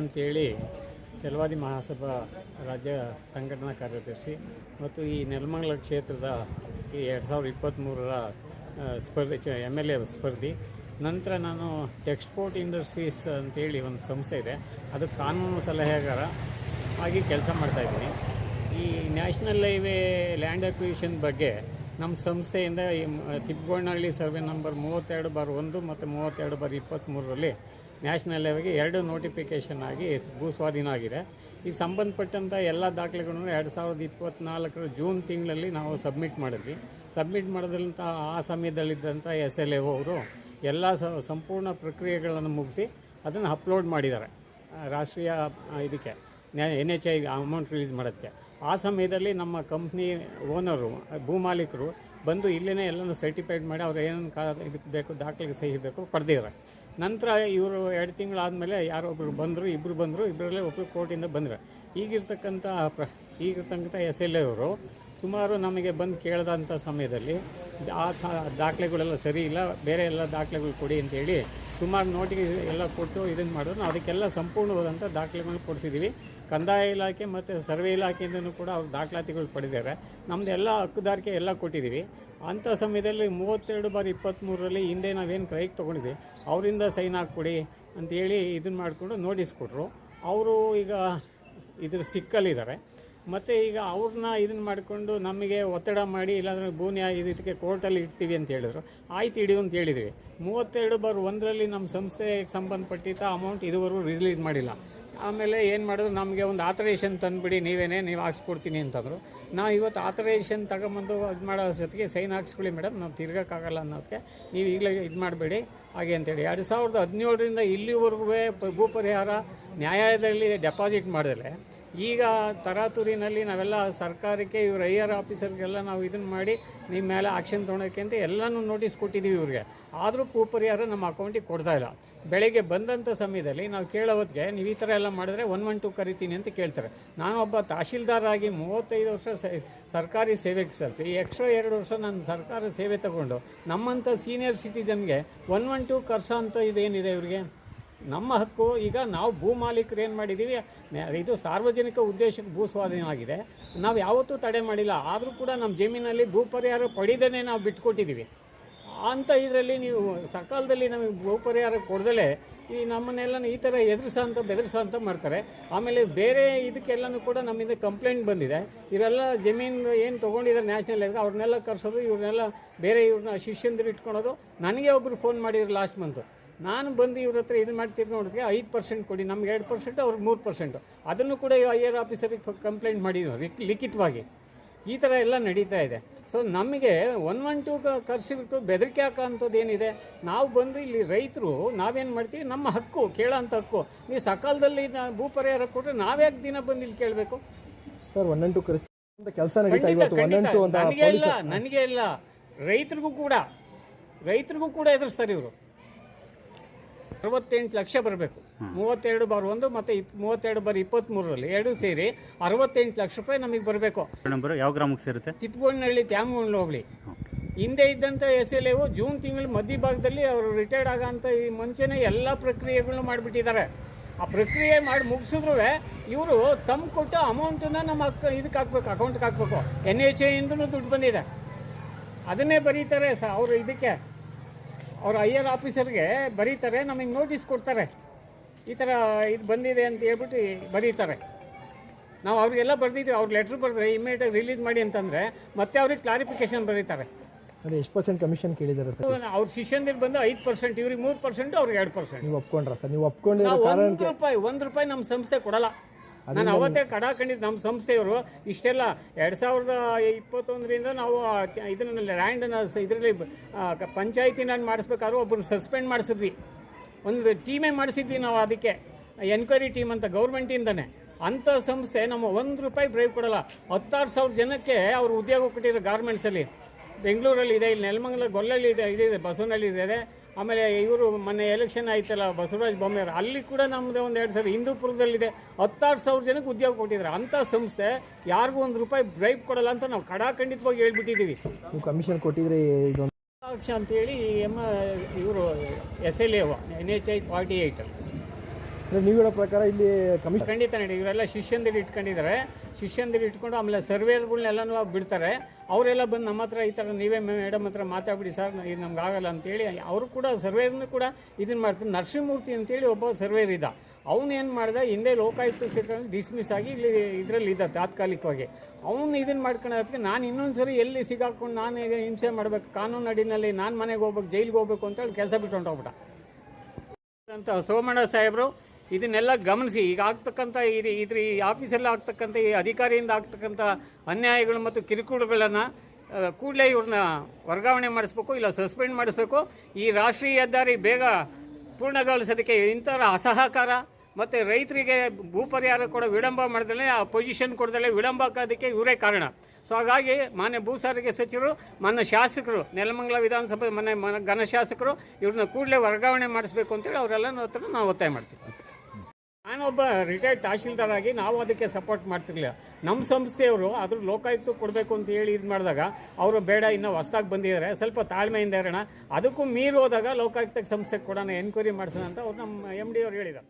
ಅಂತೇಳಿ ಚಲವಾದಿ ಮಹಾಸಭಾ ರಾಜ್ಯ ಸಂಘಟನಾ ಕಾರ್ಯದರ್ಶಿ ಮತ್ತು ಈ ನೆಲಮಂಗಲ ಕ್ಷೇತ್ರದ ಈ ಎರಡು ಸಾವಿರದ ಇಪ್ಪತ್ತ್ಮೂರರ ಸ್ಪರ್ಧೆ, ಚ, ಎಂ ಎಲ್ ಎ ಸ್ಪರ್ಧಿ. ನಂತರ ನಾನು ಟೆಕ್ಸ್ಪೋರ್ಟ್ ಇಂಡಸ್ಟ್ರೀಸ್ ಅಂತೇಳಿ ಒಂದು ಸಂಸ್ಥೆ ಇದೆ. ಅದು ಕಾನೂನು ಸಲಹೆಗಾರ ಆಗಿ ಕೆಲಸ ಮಾಡ್ತಾಯಿದ್ದೀನಿ ಈ ನ್ಯಾಷನಲ್ ಹೈವೇ ಲ್ಯಾಂಡ್ ಅಕ್ವಿಷನ್ ಬಗ್ಗೆ ನಮ್ಮ ಸಂಸ್ಥೆಯಿಂದ ಈ ತಿಪ್ಪಗೋಣಹಳ್ಳಿ ಸರ್ವೆ ನಂಬರ್ ಮೂವತ್ತೆರಡು ಬಾರ್ ಒಂದು ಮತ್ತು ಮೂವತ್ತೆರಡು ಬಾರ್ ಇಪ್ಪತ್ತ್ಮೂರರಲ್ಲಿ ನ್ಯಾಷನಲ್ ಲೆವೆಲ್ಗೆ ಎರಡು ನೋಟಿಫಿಕೇಷನ್ ಆಗಿ ಭೂ ಸ್ವಾಧೀನ ಆಗಿದೆ ಈ ಸಂಬಂಧಪಟ್ಟಂಥ ಎಲ್ಲ ದಾಖಲೆಗಳನ್ನು ಎರಡು ಸಾವಿರದ ಇಪ್ಪತ್ತ್ನಾಲ್ಕರ ಜೂನ್ ತಿಂಗಳಲ್ಲಿ ನಾವು ಸಬ್ಮಿಟ್ ಮಾಡಿದ್ವಿ. ಸಬ್ಮಿಟ್ ಮಾಡಿದಂಥ ಆ ಸಮಯದಲ್ಲಿದ್ದಂಥ ಎಸ್ ಎಲ್ ಎ ಅವರು ಎಲ್ಲ ಸಂಪೂರ್ಣ ಪ್ರಕ್ರಿಯೆಗಳನ್ನು ಮುಗಿಸಿ ಅದನ್ನು ಅಪ್ಲೋಡ್ ಮಾಡಿದ್ದಾರೆ. ರಾಷ್ಟ್ರೀಯ ಇದಕ್ಕೆ N H I amount release ಮಾಡೋದಕ್ಕೆ. ಆ ಸಮಯದಲ್ಲಿ ನಮ್ಮ ಕಂಪ್ನಿ ಓನರು ಭೂಮಾಲೀಕರು ಬಂದು ಇಲ್ಲೇ ಎಲ್ಲನೂ ಸರ್ಟಿಫೈಡ್ ಮಾಡಿ ಅವ್ರು ಏನೇನು ಕಾ ಇದಕ್ಕೆ ಬೇಕು, ದಾಖಲೆಗೆ ಸಹಿ ಬೇಕು ಪಡೆದಿದ್ದಾರೆ. ನಂತರ ಇವರು ಎರಡು ತಿಂಗಳಾದಮೇಲೆ ಯಾರೋ ಒಬ್ಬರು ಬಂದರು ಇಬ್ಬರು ಬಂದರು ಇಬ್ಬರಲ್ಲೇ ಒಬ್ಬರು ಕೋರ್ಟಿಂದ ಬಂದರು. ಈಗಿರ್ತಕ್ಕಂಥ ಪ್ರ, ಈಗಿರ್ತಕ್ಕಂಥ ಎಸ್ ಎಲ್ ಎ ಅವರು ಸುಮಾರು ನಮಗೆ ಬಂದು ಕೇಳಿದಂಥ ಸಮಯದಲ್ಲಿ ಆ ದಾಖಲೆಗಳೆಲ್ಲ ಸರಿ ಇಲ್ಲ, ಬೇರೆ ಎಲ್ಲ ದಾಖಲೆಗಳು ಕೊಡಿ ಅಂತೇಳಿ ಸುಮಾರು ನೋಟಿಗೆ ಎಲ್ಲ ಕೊಟ್ಟು ಇದನ್ನು ಮಾಡಿದ್ರು. ಅದಕ್ಕೆಲ್ಲ ಸಂಪೂರ್ಣವಾದಂಥ ದಾಖಲೆಗಳನ್ನ ಕೊಡಿಸಿದ್ದೀವಿ ಕಂದಾಯ ಇಲಾಖೆ ಮತ್ತು ಸರ್ವೆ ಇಲಾಖೆಯಿಂದನೂ ಕೂಡ ಅವ್ರು ದಾಖಲಾತಿಗಳು ಪಡೆದಿದ್ದಾರೆ. ನಮ್ಮದು ಎಲ್ಲ ಹಕ್ಕುದಾರಿಕೆ ಎಲ್ಲ ಕೊಟ್ಟಿದ್ದೀವಿ. ಅಂಥ ಸಮಯದಲ್ಲಿ ಮೂವತ್ತೆರಡು ಬಾರಿ ಇಪ್ಪತ್ತ್ಮೂರರಲ್ಲಿ ಹಿಂದೆ ನಾವೇನು ಕ್ರೈಕ್ ತೊಗೊಂಡಿದ್ವಿ. ಅವರಿಂದ ಸೈನ್ ಹಾಕ್ಕೊಡಿ ಅಂತೇಳಿ ಇದನ್ನು ಮಾಡಿಕೊಂಡು ನೋಟಿಸ್ ಕೊಟ್ಟರು ಅವರು ಈಗ ಇದ್ರ ಸಿಕ್ಕಲ್ಲಿದ್ದಾರೆ. ಮತ್ತು ಈಗ ಅವ್ರನ್ನ ಇದನ್ನು ಮಾಡಿಕೊಂಡು ನಮಗೆ ಒತ್ತಡ ಮಾಡಿ ಇಲ್ಲಾಂದರೆ ಭೂನ್ಯ ಇದಕ್ಕೆ ಕೋರ್ಟಲ್ಲಿ ಇಡ್ತೀವಿ ಅಂತ ಹೇಳಿದ್ರು. ಆಯ್ತು ಇಡಿ ಅಂತ ಹೇಳಿದ್ವಿ. ಮೂವತ್ತೆರಡು ಬಾರ್ ಒಂದರಲ್ಲಿ ನಮ್ಮ ಸಂಸ್ಥೆಗೆ ಸಂಬಂಧಪಟ್ಟಿದ್ದ ಅಮೌಂಟ್ ಇದುವರೆಗೂ ರಿಲೀಸ್ ಮಾಡಿಲ್ಲ. ಆಮೇಲೆ ಏನು ಮಾಡಿದ್ರು, ನಮಗೆ ಒಂದು ಆಥರೈಸೇಷನ್ ತಂದುಬಿಡಿ, ನೀವೇನೇ, ನೀವು ಹಾಕ್ಸ್ಕೊಡ್ತೀನಿ ಅಂತಂದರು. ನಾವು ಇವತ್ತು ಆಥರೈಸೇಷನ್ ತಗೊಂಬಂದು ಇದು ಮಾಡೋ ಜೊತೆಗೆ ಸೈನ್ ಹಾಕ್ಸ್ಕೊಳ್ಳಿ ಮೇಡಮ್ ನಾವು ತಿರ್ಗೋಕ್ಕಾಗಲ್ಲ ಅನ್ನೋದಕ್ಕೆ ನೀವು ಈಗಲೇ ಇದು ಮಾಡಬೇಡಿ, ಹಾಗೆ ಅಂತೇಳಿ. ಎರಡು ಸಾವಿರದ ಹದಿನೇಳರಿಂದ ಇಲ್ಲಿವರೆಗೂ ಭೂ ಪರಿಹಾರ ನ್ಯಾಯಾಲಯದಲ್ಲಿ ಡೆಪಾಸಿಟ್ ಮಾಡಿದ್ರೆ ಈಗ ತರಾತುರಿನಲ್ಲಿ ನಾವೆಲ್ಲ ಸರ್ಕಾರಕ್ಕೆ, ಇವ್ರ ಐ ಆರ್ ಆಫೀಸರ್ಗೆಲ್ಲ ನಾವು ಇದನ್ನು ಮಾಡಿ ನಿಮ್ಮ ಮೇಲೆ ಆಕ್ಷನ್ ತೊಗೊಳಕ್ಕೆ ಅಂತ ಎಲ್ಲನೂ ನೋಟಿಸ್ ಕೊಟ್ಟಿದ್ದೀವಿ ಇವ್ರಿಗೆ. ಆದರೂ ಕೂಪರಿಹಾರ ನಮ್ಮ ಅಕೌಂಟಿಗೆ ಕೊಡ್ತಾ ಇಲ್ಲ. ಬೆಳಗ್ಗೆ ಬಂದಂಥ ಸಮಯದಲ್ಲಿ ನಾವು ಕೇಳೋ ನೀವು ಈ ಥರ ಎಲ್ಲ ಮಾಡಿದ್ರೆ ಒನ್ ಒನ್ ಟು ಕರಿತೀನಿ ಅಂತ ಕೇಳ್ತಾರೆ. ನಾನು ಒಬ್ಬ ತಹಶೀಲ್ದಾರ್ ಆಗಿ ಮೂವತ್ತೈದು ವರ್ಷ ಸರ್ಕಾರಿ ಸೇವೆಗೆ ಸಲ್ಲಿಸಿ ಎಕ್ಸ್ಟ್ರಾ ಎರಡು ವರ್ಷ ನಾನು ಸರ್ಕಾರ ಸೇವೆ ತಗೊಂಡು ನಮ್ಮಂಥ ಸೀನಿಯರ್ ಸಿಟಿಜನ್ಗೆ ಒನ್ ಒನ್ ಟು ಕರ್ಸೋ ಅಂತ ಇದೇನಿದೆ ಇವ್ರಿಗೆ? ನಮ್ಮ ಹಕ್ಕು, ಈಗ ನಾವು ಭೂ ಮಾಲೀಕರು ಏನು ಮಾಡಿದ್ದೀವಿ ಇದು ಸಾರ್ವಜನಿಕ ಉದ್ದೇಶಕ್ಕೆ ಭೂ ಸ್ವಾಧೀನ ಆಗಿದೆ. ನಾವು ಯಾವತ್ತೂ ತಡೆ ಮಾಡಿಲ್ಲ, ಆದರೂ ಕೂಡ ನಮ್ಮ ಜಮೀನಲ್ಲಿ ಭೂ ಪರಿಹಾರ ಪಡೆದೇ ನಾವು ಬಿಟ್ಕೊಟ್ಟಿದ್ದೀವಿ ಅಂಥ ಇದರಲ್ಲಿ ನೀವು ಸಕಾಲದಲ್ಲಿ ನಮಗೆ ಭೂ ಪರಿಹಾರ ಕೊಡ್ದಲೇ, ಈ ನಮ್ಮನ್ನೆಲ್ಲ ಈ ಥರ ಎದುರಿಸೋ ಅಂತ, ಬೆದರಿಸೋ ಅಂತ ಮಾಡ್ತಾರೆ. ಆಮೇಲೆ ಬೇರೆ ಇದಕ್ಕೆಲ್ಲನೂ ಕೂಡ ನಮ್ಮಿಂದ ಕಂಪ್ಲೇಂಟ್ ಬಂದಿದೆ. ಇವರೆಲ್ಲ ಜಮೀನು ಏನು ತೊಗೊಂಡಿದ್ದಾರೆ ನ್ಯಾಷನಲ್ ಇದೆ ಅವ್ರನ್ನೆಲ್ಲ ಕರ್ಸೋದು, ಇವ್ರನ್ನೆಲ್ಲ ಬೇರೆ ಇವ್ರನ್ನ ಶಿಷ್ಯಂದಿರು ಇಟ್ಕೊಳೋದು. ನನಗೆ ಒಬ್ಬರು ಫೋನ್ ಮಾಡಿದ್ರು ಲಾಸ್ಟ್ ಮಂತು. ನಾನು ಬಂದು ಇವ್ರ ಹತ್ರ ಇದು ಮಾಡ್ತೀರಿ ನೋಡಿದ್ರೆ ಐದು ಪರ್ಸೆಂಟ್ ಕೊಡಿ ನಮ್ಗೆ ಎರಡು ಪರ್ಸೆಂಟ್ ಅವ್ರಿಗೆ ಮೂರು ಪರ್ಸೆಂಟ್ ಅದನ್ನು ಕೂಡ ಐ ಆರ್ ಆಫೀಸರಿಗೆ ಕಂಪ್ಲೇಂಟ್ ಮಾಡಿದ್ರು ಲಿಖಿತವಾಗಿ. ಈ ಥರ ಎಲ್ಲ ನಡೀತಾ ಇದೆ. ಸೊ ನಮಗೆ ಒನ್ ಒನ್ ಟು ಕರ್ಸಿಬಿಟ್ಟು ಬೆದರಿಕೆ ಹಾಕೋಂಥದ್ದು ಏನಿದೆ? ನಾವು ಬಂದು ಇಲ್ಲಿ ರೈತರು ನಾವೇನು ಮಾಡ್ತೀವಿ? ನಮ್ಮ ಹಕ್ಕು ಕೇಳೋಂಥ ಹಕ್ಕು. ನೀವು ಸಕಾಲದಲ್ಲಿ ಭೂ ಪರಿಹಾರ ಕೊಟ್ಟರೆ ನಾವ್ಯಾಕೆ ದಿನ ಬಂದು ಇಲ್ಲಿ ಕೇಳಬೇಕು? ಸರ್ ಒನ್ ಒನ್ ಕರೆಸಿ ಕೆಲಸ ನನಗೆ ಇಲ್ಲ ನನಗೆ ಇಲ್ಲ. ರೈತರಿಗೂ ಕೂಡ ರೈತರಿಗೂ ಕೂಡ ಎದುರಿಸ್ತಾರೆ ಇವರು. ಅರವತ್ತೆಂಟು ಲಕ್ಷ ಬರಬೇಕು. ಮೂವತ್ತೆರಡು ಬಾರ್ ಒಂದು ಮತ್ತು ಇಪ್ ಮೂವತ್ತೆರಡು ಬಾರ್ ಇಪ್ಪತ್ತ್ಮೂರರಲ್ಲಿ ಎರಡು ಸೇರಿ ಅರವತ್ತೆಂಟು ಲಕ್ಷ ರೂಪಾಯಿ ನಮಗೆ ಬರಬೇಕು. ನಂಬರ್ ಯಾವ ಗ್ರಾಮಕ್ಕೆ ಸೇರುತ್ತೆ? ತಿಪ್ಪಗೊಂಡನಹಳ್ಳಿ ತ್ಯಾಮಗೊಂಡು ಹೋಗ್ಲಿ. ಹಿಂದೆ ಇದ್ದಂಥ ಎಸ್ ಎಲ್ ಎವು ಜೂನ್ ತಿಂಗಳ ಮಧ್ಯಭಾಗದಲ್ಲಿ ಅವರು ರಿಟೈರ್ಡ್ ಆಗೋಂಥ ಈ ಮುಂಚೆನೇ ಎಲ್ಲ ಪ್ರಕ್ರಿಯೆಗಳನ್ನ ಮಾಡಿಬಿಟ್ಟಿದ್ದಾರೆ ಆ ಪ್ರಕ್ರಿಯೆ ಮಾಡಿ ಮುಗಿಸಿದ್ರು ಇವರು ತಮ್ಮ ಕೊಟ್ಟು ಅಮೌಂಟನ್ನ ನಮ್ಮ ಅಕ್ಕ ಇದಕ್ಕೆ ಹಾಕ್ಬೇಕು ಅಕೌಂಟ್ಗೆ ಹಾಕ್ಬೇಕು. ಎನ್ ಎಚ್ ಐಯಿಂದನೂ ದುಡ್ಡು ಬಂದಿದೆ. ಅದನ್ನೇ ಬರೀತಾರೆ ಸ ಅವರು ಇದಕ್ಕೆ. ಅವ್ರ ಐ ಆರ್ ಆಫೀಸರ್ಗೆ ಬರೀತಾರೆ ನಮಗೆ ನೋಟಿಸ್ ಕೊಡ್ತಾರೆ. ಈ ಥರ ಇದು ಬಂದಿದೆ ಅಂತ ಹೇಳ್ಬಿಟ್ಟು ಬರೀತಾರೆ. ನಾವು ಅವ್ರಿಗೆಲ್ಲ ಬರೆದಿದ್ವಿ ಅವ್ರು ಲೆಟ್ರ್ ಬರೆದ್ರೆ ಇಮಿಡಿಯೇಟಾಗಿ ರಿಲೀಸ್ ಮಾಡಿ ಅಂತಂದರೆ ಮತ್ತೆ ಅವ್ರಿಗೆ ಕ್ಲಾರಿಫಿಕೇಶನ್ ಬರೀತಾರೆ. ಅಂದ್ರೆ ಎಷ್ಟು ಪರ್ಸೆಂಟ್ ಕಮಿಷನ್ ಕೇಳಿದ್ದಾರೆ ಸರ್? ಅವ್ರ ಶಿಷ್ಯಂದಿರ್ ಬಂದು ಐದು ಪರ್ಸೆಂಟ್ ಇವ್ರಿಗೆ ಮೂರು ಪರ್ಸೆಂಟ್ ಅವ್ರಿಗೆ ಎರಡು ಪರ್ಸೆಂಟ್ ನೀವು ಒಪ್ಕೊಂಡ್ರ ಸರ್? ನೀವು ಒಪ್ಕೊಂಡಿರೋ ಒಂದು ರೂಪಾಯಿ ಒಂದು ರೂಪಾಯಿ ನಮ್ಮ ಸಂಸ್ಥೆ ಕೊಡಲ್ಲ. ನಾನು ಅವತ್ತೇ ಕಡಾಕೊಂಡಿದ್ದು ನಮ್ಮ ಸಂಸ್ಥೆಯವರು ಇಷ್ಟೆಲ್ಲ ಎರಡು ಸಾವಿರದ ಇಪ್ಪತ್ತೊಂದರಿಂದ ನಾವು ಇದನ್ನ ಲ್ಯಾಂಡನ್ನು ಇದರಲ್ಲಿ ಪಂಚಾಯತಿನ ಮಾಡಿಸ್ಬೇಕಾದ್ರೂ ಒಬ್ಬರು ಸಸ್ಪೆಂಡ್ ಮಾಡಿಸಿದ್ವಿ. ಒಂದು ಟೀಮೇ ಮಾಡಿಸಿದ್ವಿ ನಾವು ಅದಕ್ಕೆ ಎನ್ಕ್ವೈರಿ ಟೀಮ್ ಅಂತ ಗೌರ್ಮೆಂಟಿಂದನೇ. ಅಂಥ ಸಂಸ್ಥೆ ನಮ್ಮ ಒಂದು ರೂಪಾಯಿ ಬ್ರೈವ್ ಕೊಡಲ್ಲ ಹತ್ತಾರು ಸಾವಿರ ಜನಕ್ಕೆ ಅವರು ಉದ್ಯೋಗ ಕೊಟ್ಟಿರೋ ಗಾರ್ಮೆಂಟ್ಸಲ್ಲಿ. ಬೆಂಗಳೂರಲ್ಲಿ ಇದೆ ಇಲ್ಲಿ ನೆಲಮಂಗಲ ಗೊಲ್ಲಲ್ಲಿ ಇದೆ ಇದೆ ಬಸವನಹಳ್ಳಿ ಇದೆ. ಆಮೇಲೆ ಇವರು ಮೊನ್ನೆ ಎಲೆಕ್ಷನ್ ಆಯ್ತಲ್ಲ ಬಸವರಾಜ ಬೊಮ್ಮೆಯವರು ಅಲ್ಲಿ ಕೂಡ ನಮ್ಮದೇ ಒಂದು ಎರಡು ಸಾವಿರ ಹಿಂದೂಪುರದಲ್ಲಿದೆ. ಹತ್ತಾರು ಸಾವಿರ ಜನಕ್ಕೆ ಉದ್ಯೋಗ ಕೊಟ್ಟಿದ್ದಾರೆ. ಅಂಥ ಸಂಸ್ಥೆ ಯಾರಿಗೂ ಒಂದು ರೂಪಾಯಿ ಬ್ರೈಬ್ ಕೊಡಲ್ಲ ಅಂತ ನಾವು ಕಡಾಖಂಡಿತವಾಗಿ ಹೇಳ್ಬಿಟ್ಟಿದ್ದೀವಿ. ನೀವು ಕಮಿಷನ್ ಕೊಟ್ಟಿದ್ರೆ ಇದೊಂದು ಪಕ್ಷ ಅಂತೇಳಿ ಎಂ ಇವರು S L A N H I forty eight ಅಂದರೆ ನೀವು ಹೇಳೋ ಪ್ರಕಾರ ಇಲ್ಲಿ ಕಮಿಷನ್ ಖಂಡಿತ ನಡಿ, ಇವರೆಲ್ಲ ಶಿಷ್ಯಂದಿರು ಇಟ್ಕೊಂಡಿದ್ದಾರೆ. ಶಿಷ್ಯಂದಿರು ಇಟ್ಕೊಂಡು ಆಮೇಲೆ ಸರ್ವೇರ್ಗಳನ್ನೆಲ್ಲನೂ ಬಿಡ್ತಾರೆ. ಅವರೆಲ್ಲ ಬಂದು ನಮ್ಮ ಹತ್ರ ಈ ಥರ ನೀವೇ ಮೇಡಮ್ ಹತ್ರ ಮಾತಾಡ್ಬಿಡಿ ಸರ್ ಇದು ನಮ್ಗೆ ಆಗಲ್ಲ ಅಂತೇಳಿ ಅವರು ಕೂಡ ಸರ್ವೇರ್ನೂ ಕೂಡ ಇದನ್ನು ಮಾಡ್ತಾರೆ. ನರಸಿಂಹಮೂರ್ತಿ ಅಂತೇಳಿ ಒಬ್ಬ ಸರ್ವೇರ್ ಇದ್ದ. ಏನು ಮಾಡ್ದ? ಹಿಂದೆ ಲೋಕಾಯುಕ್ತ ಸೇರ್ಕೊಂಡು ಡಿಸ್ಮಿಸ್ ಆಗಿ ಇಲ್ಲಿ ಇದರಲ್ಲಿ ಇದ್ದ ತಾತ್ಕಾಲಿಕವಾಗಿ. ಅವನು ಇದನ್ನು ಮಾಡ್ಕೊಳ್ಳೋದಕ್ಕೆ ನಾನು ಇನ್ನೊಂದು ಸರಿ ಎಲ್ಲಿ ಸಿಗಾಕೊಂಡು ನಾನು ಈಗ ಹಿಂಸೆ ಮಾಡಬೇಕು, ಕಾನೂನು ಅಡಿನಲ್ಲಿ ನಾನು ಮನೆಗೆ ಹೋಗ್ಬೇಕು, ಜೈಲಿಗೆ ಹೋಗ್ಬೇಕು ಅಂತೇಳಿ ಕೆಲಸ ಬಿಟ್ಟು ಹೊಂಟೋಗ್ಬಿಟ್ಟ. ಅಂತ ಸೋಮಣ್ಣ ಸಾಹೇಬರು ಇದನ್ನೆಲ್ಲ ಗಮನಿಸಿ. ಈಗ ಆಗ್ತಕ್ಕಂಥ ಇದು ಇದ್ರ ಈ ಆಫೀಸಲ್ಲಿ ಆಗ್ತಕ್ಕಂಥ ಈ ಅಧಿಕಾರಿಯಿಂದ ಆಗ್ತಕ್ಕಂಥ ಅನ್ಯಾಯಗಳು ಮತ್ತು ಕಿರುಕುಳಗಳನ್ನು ಕೂಡಲೇ ಇವ್ರನ್ನ ವರ್ಗಾವಣೆ ಮಾಡಿಸ್ಬೇಕು ಇಲ್ಲ ಸಸ್ಪೆಂಡ್ ಮಾಡಿಸ್ಬೇಕು. ಈ ರಾಷ್ಟ್ರೀಯ ಹೆದ್ದಾರಿ ಬೇಗ ಪೂರ್ಣಗೊಳಿಸೋದಕ್ಕೆ ಇಂಥವ್ರ ಅಸಹಕಾರ ಮತ್ತು ರೈತರಿಗೆ ಭೂ ಪರಿಹಾರ ಕೊಡೋ ವಿಳಂಬ ಮಾಡಿದ್ರೆ ಆ ಪೊಸಿಷನ್ ಕೊಡದಲ್ಲೇ ವಿಳಂಬ ಆಗೋದಕ್ಕೆ ಇವರೇ ಕಾರಣ. ಸೊ ಹಾಗಾಗಿ ಮಾನ್ಯ ಭೂ ಸಾರಿಗೆ ಸಚಿವರು, ಮಾನ್ಯ ಶಾಸಕರು, ನೆಲಮಂಗಲ ವಿಧಾನಸಭೆ ಮನೆ ಮನ ಘನ ಶಾಸಕರು ಇವ್ರನ್ನ ಕೂಡಲೇ ವರ್ಗಾವಣೆ ಮಾಡಿಸ್ಬೇಕು ಅಂತೇಳಿ ಅವರೆಲ್ಲ ಹತ್ರ ನಾವು ಒತ್ತಾಯ ಮಾಡ್ತೀವಿ. ನಾನೊಬ್ಬ ರಿಟೈರ್ಡ್ ತಹಶೀಲ್ದಾರ್ ಆಗಿ ನಾವು ಅದಕ್ಕೆ ಸಪೋರ್ಟ್ ಮಾಡ್ತಿರ್ಲಿಲ್ಲ. ನಮ್ಮ ಸಂಸ್ಥೆಯವರು ಅದ್ರ ಲೋಕಾಯುಕ್ತ ಕೊಡಬೇಕು ಅಂತ ಹೇಳಿ ಇದು ಮಾಡಿದಾಗ ಅವರು ಬೇಡ, ಇನ್ನು ಹೊಸ್ದಾಗಿ ಬಂದಿದ್ದಾರೆ ಸ್ವಲ್ಪ ತಾಳ್ಮೆಯಿಂದ ಇರೋಣ, ಅದಕ್ಕೂ ಮೀರಿ ಹೋದಾಗ ಲೋಕಾಯುಕ್ತಕ್ಕೆ ಸಂಸ್ಥೆಗೆ ಕೊಡೋಣ ಎನ್ಕ್ವೈರಿ ಮಾಡಿಸೋಣ ಅಂತ ಅವ್ರು ನಮ್ಮ ಎಂ ಡಿ ಅವ್ರು ಹೇಳಿದ್ದಾರೆ.